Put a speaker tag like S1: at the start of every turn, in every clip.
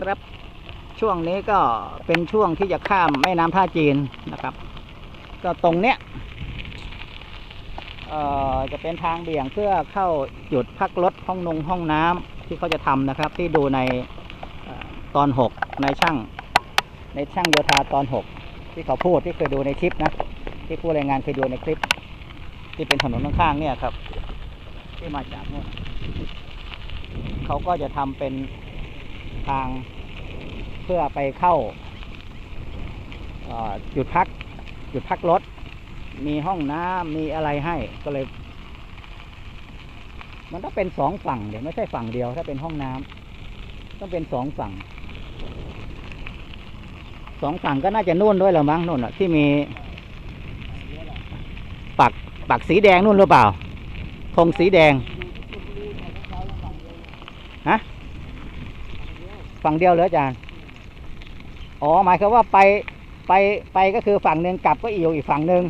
S1: ครับ ช่วงนี้ก็เป็นช่วงที่จะข้ามแม่น้ำท่าจีนนะครับ ก็ตรงเนี้ยจะเป็นทางเบี่ยงเพื่อเข้าจุดพักรถห้องนงห้องน้ำที่เขาจะทำนะครับ ที่ดูในตอนหกในช่าง ในช่างโยธาตอนหกที่เขาพูดที่เคยดูในคลิปนะ ที่ผู้รายงานเคยดูในคลิป ที่เป็นถนนข้างๆเนี่ยครับ ที่มาจากเนี่ยเขาก็จะทำเป็น ทางเพื่อไปเข้าจุดพัก จุดพักรถ มีห้องน้ำมีอะไรให้ก็เลย มันต้องเป็นสองฝั่งเดี๋ยวไม่ใช่ฝั่งเดียว ถ้าเป็นห้องน้ำต้องเป็นสองฝั่งสองฝั่งก็น่าจะนู่นด้วยหรือมั้งนู่นอะที่มี ปักปักสีแดงนู่นหรือเปล่าธงสีแดง ฮะ ฝั่งเดียวเหรออาจารย์ อ๋อหมายความว่าไปไปไปก็คือฝั่งหนึ่งกลับก็อีกอยู่อีกฝั่งหนึ่ง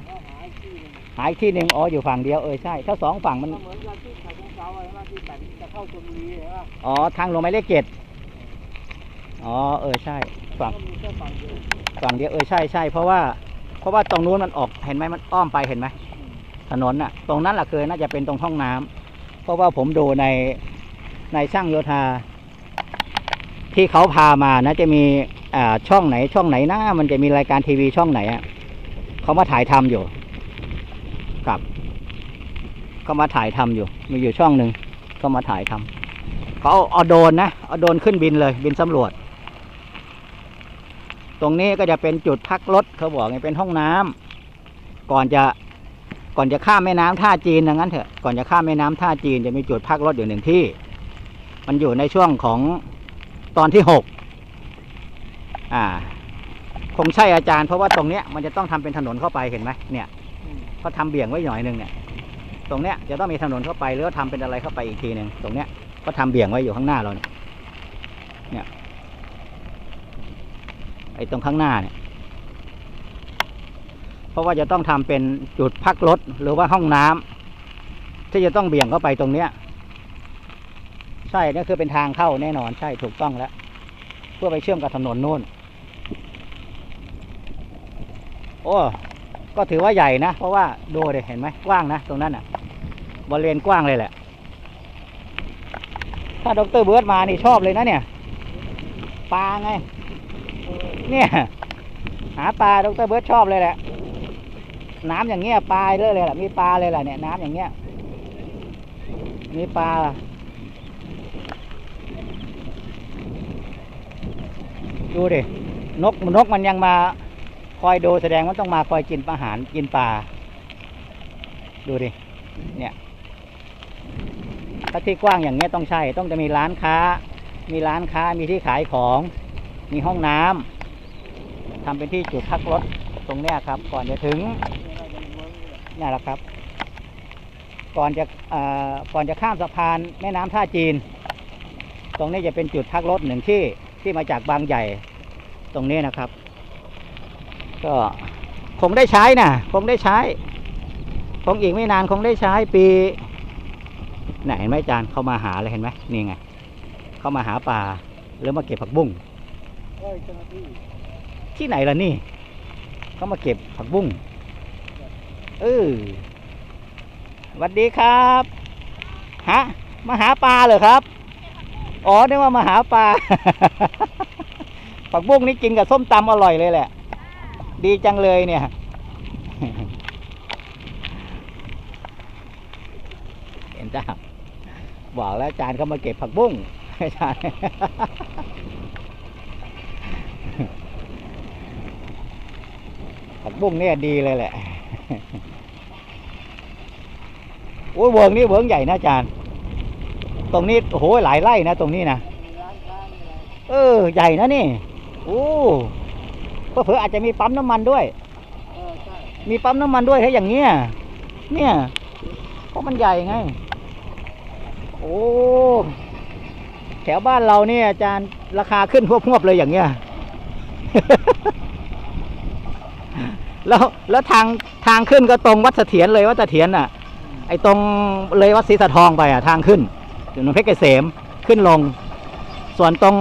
S1: หายที่หนึ่งอ๋ออยู่ฝั่งเดียวเออใช่ถ้าสองฝั่งมัน
S2: เหมือนกับที่เขาเสาอะไรว่าที่แต่จะเข้าชลบุรีเหร
S1: ออ๋อทางลงไม้เลขเจ็ดอ๋อเออใช่ ฝั่ง
S2: ฝั่งเดียว
S1: เออใช่ใช่เพราะว่าเพราะว่าตรงนู้นมันออกเห็นไหมมันอ้อมไปเห็นไหมถนนน่ะ ตรงนั้นแหละคือน่าจะเป็นตรงห้องน้ำเพราะว่าผมดูในในช่างโยธา ที่เขาพามานะจะมีอ่าช่องไหน ช่องไหนนะมันจะมีรายการทีวีช่องไหนอะเขามาถ่ายทำอยู่กับเขามาถ่ายทำอยู่ มีอยู่ช่องหนึ่งเขามาถ่ายทำเขาเอาเอาโดนนะเอาโดนขึ้นบินเลยบินสำรวจ ตรงนี้ก็จะเป็นจุดพักรถเขาบอกไงเป็นห้องน้ำก่อนจะก่อนจะข้ามแม่น้ำท่าจีนอย่างนั้นเถอะก่อนจะข้ามแม่น้ำท่าจีนจะมีจุดพักรถอยู่หนึ่งที่ มันอยู่ในช่วงของ ตอนที่หกอ่า คงใช่อาจารย์เพราะว่าตรงเนี้ยมันจะต้องทำเป็นถนนเข้าไปเห็นไหมเนี่ยเขาทำเบี่ยงไว้หน่อยหนึงเนี่ย ตรงเนี้ยจะต้องมีถนนเข้าไปหรือว่าทำเป็นอะไรเข้าไปอีกทีหนึ่งตรงเนี้ยก็ทำเบี่ยงไว้อยู่ข้างหน้าเราเนี่ยเนี่ยไอ้ตรงข้างหน้าเนี่ย เพราะว่าจะต้องทำเป็นจุดพักรถหรือว่าห้องน้ำที่จะต้องเบี่ยงเข้าไปตรงเนี้ย ใช่นี่คือเป็นทางเข้าแน่นอนใช่ถูกต้องแล้ว เพื่อไปเชื่อมกับถนนนู่น โอ้ก็ถือว่าใหญ่นะ เพราะว่าดูเลยเห็นไหมกว้างนะ ตรงนั้นอะบริเวณกว้างเลยแหละ ถ้าดรเบิร์ดมานี่ชอบเลยนะเนี่ยปลาไง เนี่ย หาปลาดรเบิร์ดชอบเลยแหละ น้ำอย่างเงี้ยปลาเลยเลยแหละมีปลาเลยแหละเนี่ยน้ำอย่างเงี้ยมีปลา ดูดินกนกมันยังมาคอยดูแสดงว่าต้องมาคอยกินอาหารกินปลาดูดิเนี่ยถ้าที่กว้างอย่างเงี้ยต้องใช่ต้องจะมีร้านค้า มีร้านค้ามีที่ขายของ มีห้องน้ำทำเป็นที่จุดพักรถตรงเนี้ยครับ ก่อนจะถึงนี่แหละครับ ก่อนจะอ่อก่อนจะข้ามสะพานแม่น้ำท่าจีน ตรงนี้จะเป็นจุดพักรถหนึ่งที่ที่มาจากบางใหญ่ ตรงนี้นะครับ ก็คงได้ใช้นะคงได้ใช้ คงอีกไม่นานคงได้ใช้ปีไหนเห็นไหมอาจารย์เข้ามาหาเลยเห็นไหมนี่ไงเข้ามาหาปลาหรือมาเก็บผักบุ้ง
S2: ที่
S1: ที่ไหนล่ะนี่เขามาเก็บผักบุ้งเออสวัสดีครับฮะมาหาปลาเหรอครับ อ๋อได้ว่ามาหาปลา ผักบุ้งนี่กินกับส้มตำอร่อยเลยแหละ ดีจังเลยเนี่ย เห็นจ้าบอกแล้วอาจารย์เขามาเก็บผักบุ้งอาจารย์ผักบุ้งเนี่ยดีเลยแหละโอ้ยเวิงนี่เวิงใหญ่นะอาจารย์ ตรงนี้โอ้โหหลายไร่นะ ตรงนี้นะ เออ ใหญ่นะนี่ โอ้เผื่อๆอาจจะมีปั๊มน้ำมันด้วย
S2: เออใช่
S1: มีปั๊มน้ำมันด้วยถ้าอย่างเงี้ย เนี่ย เพราะมันใหญ่ไง โอ้ แถวบ้านเราเนี่ยอาจารย์ราคาขึ้นพวบๆเลยอย่างเงี้ย แล้วแล้วทางทางขึ้นก็ตรงวัดเสถียรเลยวัดเสถียรอะ ไอ้ตรงเลยวัดศรีสะทองไปอะ ทางขึ้นถนนเพชรเกษมขึ้นลง ส่วนตรง